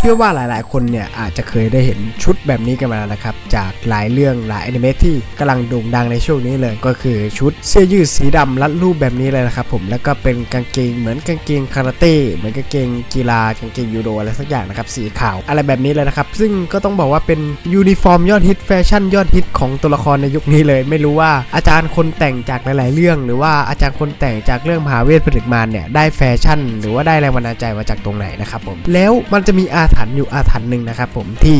เชื่อว่าหลายๆ คนเนี่ยอาจจะเคยได้เห็นชุดแบบนี้กันมาแล้วนะครับ จากหลายเรื่องหลายอนิเมะที่กำลังโด่งดังในช่วงนี้เลยก็คือชุดเสื้อยืดสีดำรัดรูปแบบนี้เลยนะครับผมแล้วก็เป็นกางเกงเหมือนกางเกงคาราเต้เหมือนกางเกงกีฬากางเกงยูโดอะไรสักอย่างนะครับสีขาวอะไรแบบนี้เลยนะครับ ซึ่งก็ต้องบอกว่าเป็นยูนิฟอร์มยอดฮิตแฟชั่นยอดฮิตของตัวละครในยุคนี้เลย ไม่รู้ว่าอาจารย์คนแต่งจากหลาย ๆ เรื่อง หรือว่าอาจารย์คนแต่งจากเรื่องมหาเวทผลึกมารเนี่ยได้แฟชั่น หรือว่าได้แรงบันดาลใจมาจากตรงไหนนะครับผมแล้วมันจะมีอาถรรพ์อยู่อาถรรพ์หนึ่งนะครับผมที่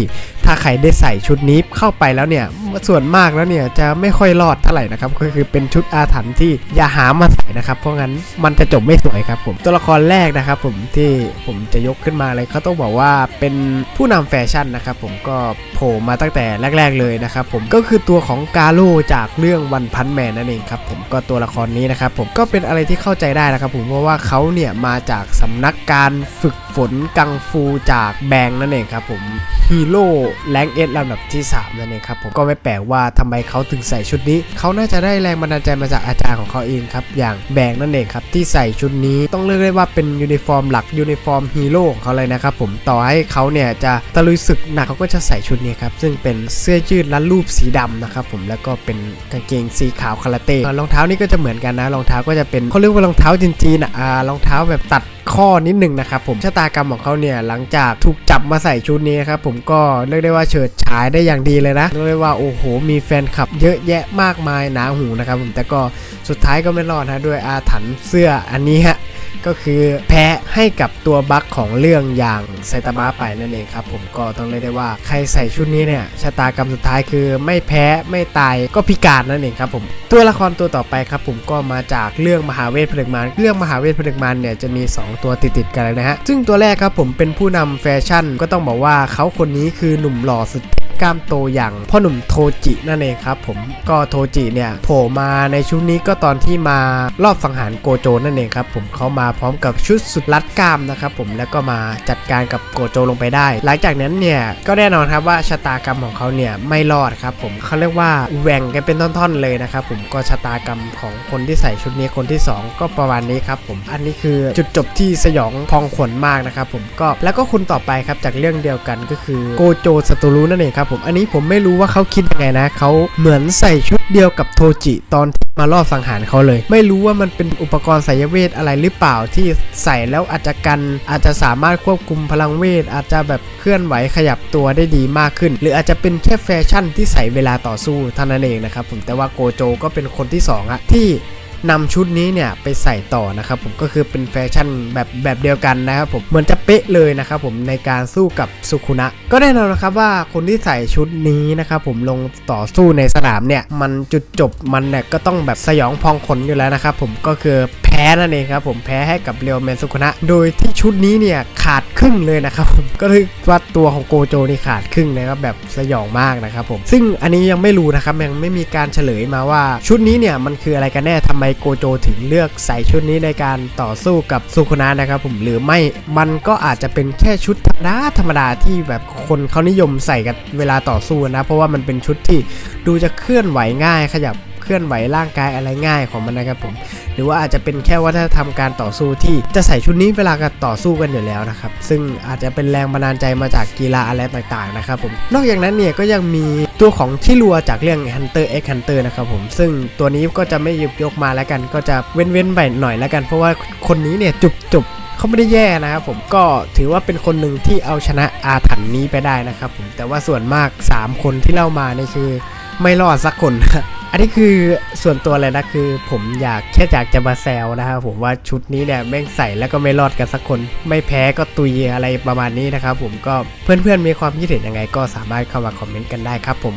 ถ้าใครได้ใส่ชุดนี้เข้าไปแล้วเนี่ย ส่วนมากแล้วเนี่ยจะไม่ค่อยรอดเท่าไหร่นะครับ ก็คือเป็นชุดอาถรรพ์ที่อย่าหามาใส่นะครับ เพราะงั้นมันจะจบไม่สวยครับผม ตัวละครแรกนะครับผมที่ผมจะยกขึ้นมาเลยเขาต้องบอกว่าเป็นผู้นำแฟชั่นนะครับผมก็โผล่มาตั้งแต่แรก ๆเลยนะครับผมก็คือตัวของกาโลจากเรื่องวันพันแมนนั่นเองครับผมก็ตัวละครนี้นะครับผมก็เป็นอะไรที่เข้าใจได้นะครับผมเพราะว่าเขาเนี่ยมาจากสำนักการฝึกฝนกังฟูจากแบงค์นั่นเองครับผมฮีโร่แรงเอสลำดับที่ 3 นั่นเองครับผมก็ไม่แปลกว่าทำไมเขาถึงใส่ชุดนี้ เขาน่าจะได้แรงบันดาลใจมาจากอาจารย์ของเขาเองครับ อย่างแบงค์นั่นเองครับที่ใส่ชุดนี้ต้องเรียกได้ว่าเป็นยูนิฟอร์มหลักยูนิฟอร์มฮีโร่ของเขาเลยนะครับผมต่อให้เขาเนี่ยจะตะลุยศึกหนักเขาก็จะใส่ชุดนี้ครับซึ่งเป็นเสื้อยืดรัดรูปสีดำนะครับผมแล้วก็เป็นกางเกงสีขาวคาราเต้รองเท้านี่ก็จะเหมือนกันนะรองเท้าก็จะเป็นเขาเรียกว่ารองเท้าจีนๆอะอ่ารองเท้าแบบตัด ข้อนิดหนึ่งนะครับผมชะตากรรมของเขาเนี่ยหลังจากถูกจับมาใส่ชุดนี้ครับผมก็เรียกได้ว่าเฉิดฉายได้อย่างดีเลยนะเรียกได้ว่าโอ้โห มีแฟนคลับเยอะแยะมากมายหนาหูนะครับผมแต่ก็สุดท้ายก็ไม่รอดนะด้วยอาถรรพ์เสื้ออันนี้ฮะ ก็คือแพ้ให้กับตัวบัคของเรื่องอย่างไซตามะไปนั่นเองครับผมก็ต้องเรียกได้ว่าใครใส่ชุดนี้เนี่ยชะตากรรมสุดท้ายคือไม่แพ้ไม่ตายก็พิการนั่นเองครับผมตัวละครตัวต่อไปครับผมก็มาจากเรื่องมหาเวทผลึกมารเรื่องมหาเวทผลึกมารเนี่ยจะมี 2 ตัวติดๆกันเลยนะฮะซึ่งตัวแรกครับผมเป็นผู้นำแฟชั่นก็ต้องบอกว่าเขาคนนี้คือหนุ่มหล่อสุด กล้ามโตอย่างพ่อหนุ่มโทจินั่นเองครับผมก็โทจิเนี่ยโผล่มาในชุดนี้ก็ตอนที่มารอบสังหารโกโจนั่นเองครับผมเขามาพร้อมกับชุดสุดรัดกล้ามนะครับผมแล้วก็มาจัดการกับโกโจลงไปได้ หลังจากนั้นเนี่ยก็แน่นอนครับว่าชะตากรรมของเขาเนี่ยไม่รอดครับผมเขาเรียกว่าแหว่งกันเป็นท่อนๆเลยนะครับผมก็ชะตากรรมของคนที่ใส่ชุดนี้คนที่สองก็ประมาณนี้ครับผมอันนี้คือจุดจบที่สยองพองขนมากนะครับผมก็แล้วก็คนต่อไปครับจากเรื่องเดียวกันก็คือโกโจสตูรุนั่นเองครับผมอันนี้ผมไม่รู้ว่าเขาคิดยังไงนะเขาเหมือนใส่ชุดเดียวกับโทจิตอนมารอบสังหารเขาเลย ไม่รู้ว่ามันเป็นอุปกรณ์สายเวทอะไรหรือเปล่าที่ใส่แล้วอาจจะกัน อาจจะสามารถควบคุมพลังเวท อาจจะแบบเคลื่อนไหวขยับตัวได้ดีมากขึ้น หรืออาจจะเป็นแค่แฟชั่นที่ใส่เวลาต่อสู้เท่านั้นเองนะครับผมแต่ว่าโกโจก็เป็นคนที่สองอะที่ นำชุดนี้เนี่ยไปใส่ต่อนะครับผมก็คือเป็นแฟชั่นแบบแบบเดียวกันนะครับผมเหมือนจะเป๊ะเลยนะครับผมในการสู้กับสุคุนะ ก็แน่นอนนะครับว่าคนที่ใส่ชุดนี้นะครับผมลงต่อสู้ในสนามเนี่ยมันจุดจบมันเนี่ยก็ต้องแบบสยองพองขนอยู่แล้วนะครับผมก็คือแพ้นั่นเองครับผมแพ้ให้กับเรียวแมนสุคนะ โดยที่ชุดนี้เนี่ยขาดครึ่งเลยนะครับผมก็คือว่าตัวของโกโจนี่ขาดครึ่งนะครับแบบสยองมากนะครับผมซึ่งอันนี้ยังไม่รู้นะครับยังไม่มีการเฉลยมาว่า ชุดนี้เนี่ยมันคืออะไรกันแน่ทำไมโกโจถึงเลือกใส่ชุดนี้ในการต่อสู้กับสุคนะนะครับผมหรือไม่มันก็อาจจะเป็นแค่ชุดธรรมดาธรรมดาที่แบบคนเขานิยมใส่กันเวลาต่อสู้นะ เพราะว่ามันเป็นชุดที่ดูจะเคลื่อนไหวง่ายขยับ เคลื่อนไหวร่างกายอะไรง่ายของมันนะครับผมหรือว่าอาจจะเป็นแค่วัฒนธรรมการต่อสู้ที่จะใส่ชุดนี้เวลาการต่อสู้กันอยู่แล้วนะครับซึ่งอาจจะเป็นแรงบันดาลใจมาจากกีฬาอะไรต่างๆนะครับผมนอกจากนั้นเนี่ยก็ยังมีตัวของที่รัวจากเรื่อง Hunter x Hunter นะครับผมซึ่งตัวนี้ก็จะไม่หยิบยกมาแล้วกันก็จะเว้นๆไปหน่อยแล้วกัน เพราะว่าคนนี้เนี่ยจุบจุบเขาไม่ได้แย่นะครับผมก็ถือว่าเป็นคนหนึ่งที่เอาชนะอาถรรพ์นี้ไปได้นะครับผมแต่ว่าส่วนมาก 3 คนที่เล่ามานี่คือ ไม่รอดสักคน อันนี้คือส่วนตัวเลยนะคือ ผมอยากแค่อยากจะมาแซวนะครับผมว่าชุดนี้เนี่ยแม่งใส่แล้วก็ไม่รอดกันสักคน ไม่แพ้ก็ตุยอะไรประมาณนี้นะครับผมก็เพื่อนๆมีความคิดเห็นยังไงก็สามารถเข้ามาคอมเมนต์กันได้ครับผม